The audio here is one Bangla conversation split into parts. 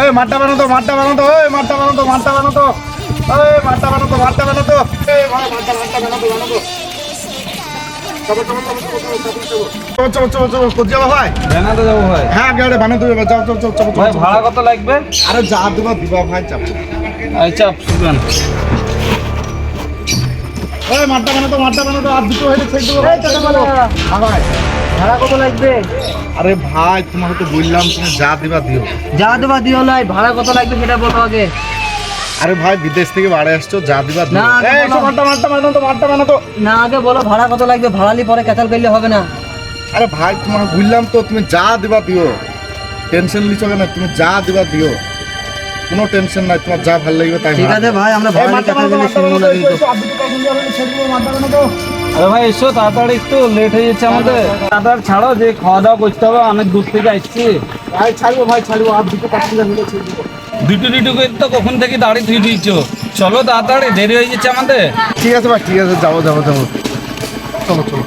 এই মাঠটা বানো তো মাঠটা বানো তো এই মাঠটা বানো তো মাঠটা বানো তো। এই মাঠটা বানো তো মাঠটা বানো তো। এই ভাই মাঠটা মাঠটা বানো তো বানো তো। হ্যাঁ, ভাড়া কত লাগবে? আরে যা দিবা দিবা ভাই চাপ। আচ্ছা, চাপ এই মাঠটা বানো তো মাঠটা বানো তো আর দুটো হয়ে ছেড়ে দেবো। এই বলো। হ্যাঁ ভাই ভাড়া কত লাগবে? আরে ভাই তোমাকে তো বললাম তুমি যা দিবা দিও। যা দেবা দিও নাই ভাড়া কত লাগবে সেটা বলো আগে। আরে ভাই বিদেশ থেকে বাড়ি আসছো যা দিবা দিও। না, এই মাঠটা মাঠটা বানো তো মাঠটা বানো তো। না আগে বলো ভাড়া কত লাগবে ভাড়ালি পরে ক্যাচাল করলে হবে না। আরে ভাই তোমাকে বললাম তো তুমি যা দিবা দিও। টেনশন লিছো কেন? তুমি যা দিবা দিও। কোনো টেনশন নাই তোমার যা ভালো লাগবে তাই ঠিক আছে ভাই আমরা ক্যাচাল করলে শুনব না কিন্তু আরে ভাই এসো তাড়াতাড়ি একটু লেট হয়ে যাচ্ছে আমাদের। তাড়াতাড়ি ছাড়ো যে খাওয়া দাওয়া করতে হবে অনেক দূর থেকে আসছি। ভাই ছাড়বো ভাই ছাড়বো আর দুটো প্যাসেঞ্জার মিলে ছেড়ে দেবো। দুটো দুটো করে তো কখন থেকে দাঁড়িয়ে ধুয়ে দিয়েছ? চলো তাড়াতাড়ি দেরি হয়ে যাচ্ছে আমাদের। ঠিক আছে ভাই ঠিক আছে যাব যাব যাব। চলো চলো।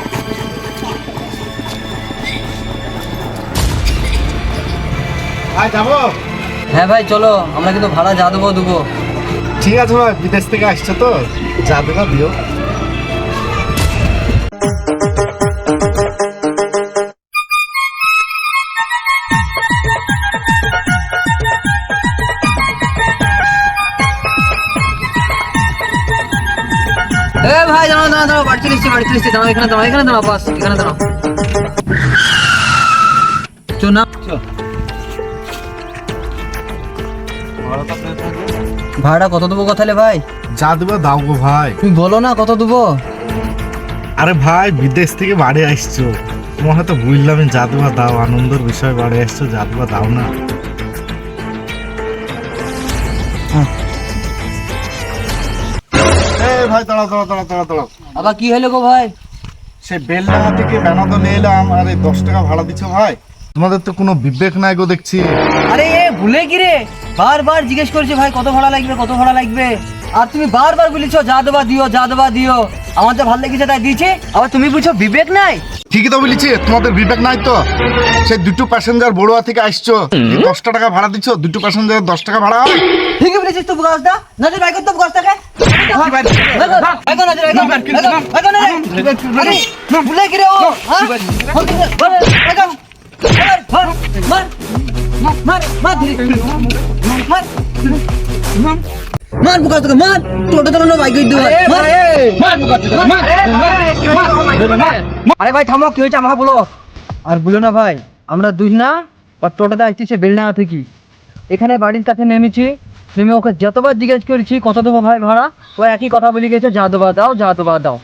ভাই যাব? হ্যাঁ ভাই চলো আমরা কিন্তু ভাড়া যা দেবো দেবো। ঠিক আছে ভাই বিদেশ থেকে আসছো তো? যা দেবা দিও। এ ভাই দাঁড়াও দাঁড়াও দাঁড়াও বাড়ি চলে এসছি বাড়ি চলে দাঁড়াও এখানে দাঁড়াও এখানে দাঁড়াও বাস এখানে দাঁড়াও। চো না ভাড়া কত দেবো কথালে ভাই? যা দেবা দাও গো ভাই। তুমি বলো না কত দেবো? আরে ভাই বিদেশ থেকে বাড়ি আসছো। তোমার হয়তো বুঝলাম যা দেবা দাও আনন্দের বিষয় বাড়ি আসছো যা দেবা দাও না। ভাই দাঁড়াও দাঁড়াও দাঁড়াও দাঁড়াও দাঁড়াও। আবার কি হলো গো ভাই? সে বেলডাঙা থেকে বেনাদো নিয়ে এলাম আর দশ টাকা ভাড়া দিচ্ছ ভাই? তোমাদের তো কোনো বিবেক নাই গো দেখছি। আরে এ ভুলে কি রে। বারবার জিজ্ঞেস করছে ভাই কত ভাড়া লাগবে কত ভাড়া লাগবে? আর তুমি বারবার বলেছ যা দেবা দিও যা দেবা দিও। আমার যা ভালো লেগেছে তাই দিয়েছি। আবার তুমি বলছো বিবেক নাই? ঠিকই তো বলেছি তোমাদের বিবেক নাই তো? সে দুটো প্যাসেঞ্জার বড়ুয়া থেকে আসছো। দশটা টাকা ভাড়া দিচ্ছ দুটো প্যাসেঞ্জার দশ টাকা ভাড়া হয়। ঠিকই বলেছিস তো গাছটা নজর বাইক তো গাছটাকে ভুলে কি রে ও হ্যাঁ? মার, মার, মার, মার, মার ধীরে। মার। মার বুকা তোকে মার টোটো বাইক আরে ভাই থামো কি হয়েছে আমাকে বলো আর বলো না ভাই আমরা দুই না আর টোটোতে আসতেছে বেলডাঙা থেকে এখানে বাড়ির কাছে নেমেছি নেমে ওকে যতবার জিজ্ঞেস করেছি কত দেবো ভাই ভাড়া ও একই কথা বলে গেছে যা দেবা দাও যা দেবা দাও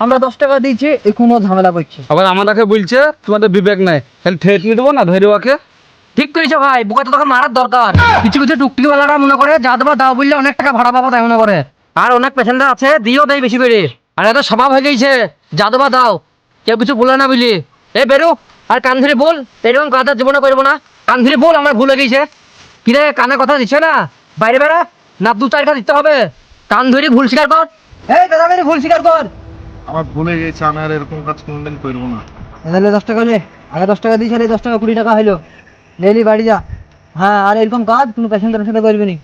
আমরা দশ টাকা দিয়েছি এখনও ঝামেলা করছে। আবার আমাদেরকে বলছে তোমাদের বিবেক নাই। তাহলে ঠেট নিয়ে দেবো না ধরে ওকে? ঠিক করেছ ভাই বোকা তো তোকে মারার দরকার। কিছু কিছু টুকটি ওয়ালারা মনে করে যা দেবা দাও বললে অনেক টাকা ভাড়া পাবো তাই মনে করে। আর অনেক পেশেন্টার আছে দিও দেয় বেশি করে। আর এত স্বভাব হয়ে গেছে যা দেবা দাও। কেউ কিছু বলে না বুঝলি এ বেরো আর কান ধরে বল। এরকম কথা জীবনে করব না। কান ধরে বল আমার ভুল হয়ে গেছে। কিরে কানে কথা দিচ্ছে না? বাইরে বেড়া না দু চারটা দিতে হবে। কান ধরে ভুল স্বীকার কর। এই দাদা ভুল স্বীকার কর। আমার ভুলে গেছে আমি আর এরকম কাজ কোনোদিন করব না। তাহলে দশ টাকা নে আগে দশ টাকা দিয়েছিলে দশ টাকা কুড়ি টাকা হইল। নেলি বাড়ি যা। হ্যাঁ আর এরকম কাজ কোনো প্যাসেঞ্জারের সাথে করবি নি।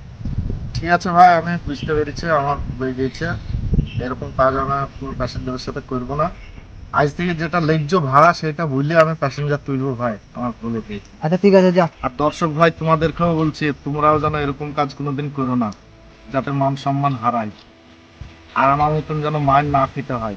ঠিক আছে ভাই আমি বুঝতে পেরেছি আমার হয়ে গেছে। এরকম কাজ আমি কোনো প্যাসেঞ্জারের সাথে করব না। আজ থেকে যেটা লেজ্জ ভাড়া সেটা বুঝলে আমি প্যাসেঞ্জার তুলবো ভাই আমার বলে দিয়েছি আচ্ছা ঠিক আছে যা। আর দর্শক ভাই তোমাদেরকেও বলছি তোমরাও যেন এরকম কাজ কোনোদিন করো না যাতে মান সম্মান হারায়। আর আমার মতন যেন মান না খেতে হয়।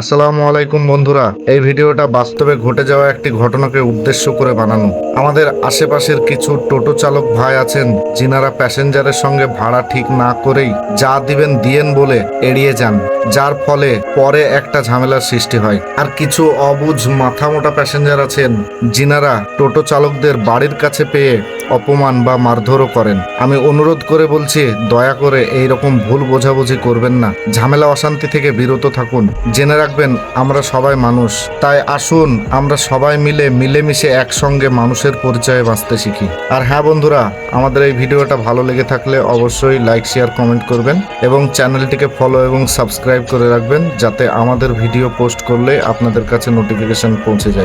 আসসালামু আলাইকুম বন্ধুরা। এই ভিডিওটা বাস্তবে ঘটে যাওয়া একটি ঘটনাকে উদ্দেশ্য করে বানানো। আমাদের আশেপাশের কিছু টোটো চালক ভাই আছেন যিনারা প্যাসেঞ্জারের সঙ্গে ভাড়া ঠিক না করেই যা দিবেন দিয়েন বলে এড়িয়ে যান। যার ফলে পরে একটা ঝামেলার সৃষ্টি হয়। আর কিছু অবুঝ মাথা মোটা প্যাসেঞ্জার আছেন, যিনারা টোটো চালকদের বাড়ির কাছে পেয়ে অপমান বা মারধরও করেন। আমি অনুরোধ করে বলছি, দয়া করে এই রকম ভুল বোঝাবুঝি করবেন না। ঝামেলা অশান্তি থেকে বিরত থাকুন। জেনে রাখবেন, আমরা সবাই মানুষ। তাই আসুন, আমরা সবাই মিলে মিলেমিশে একসঙ্গে মানুষের পরিচয়ে বাঁচতে শিখি। আর হ্যাঁ বন্ধুরা, আমাদের এই ভিডিওটা ভালো লেগে থাকলে অবশ্যই লাইক, শেয়ার, কমেন্ট করবেন এবং চ্যানেলটিকে ফলো এবং সাবস্ক্রাইব করে রাখবেন যাতে আমাদের ভিডিও পোস্ট করলে আপনাদের কাছে নোটিফিকেশন পৌঁছে যায়।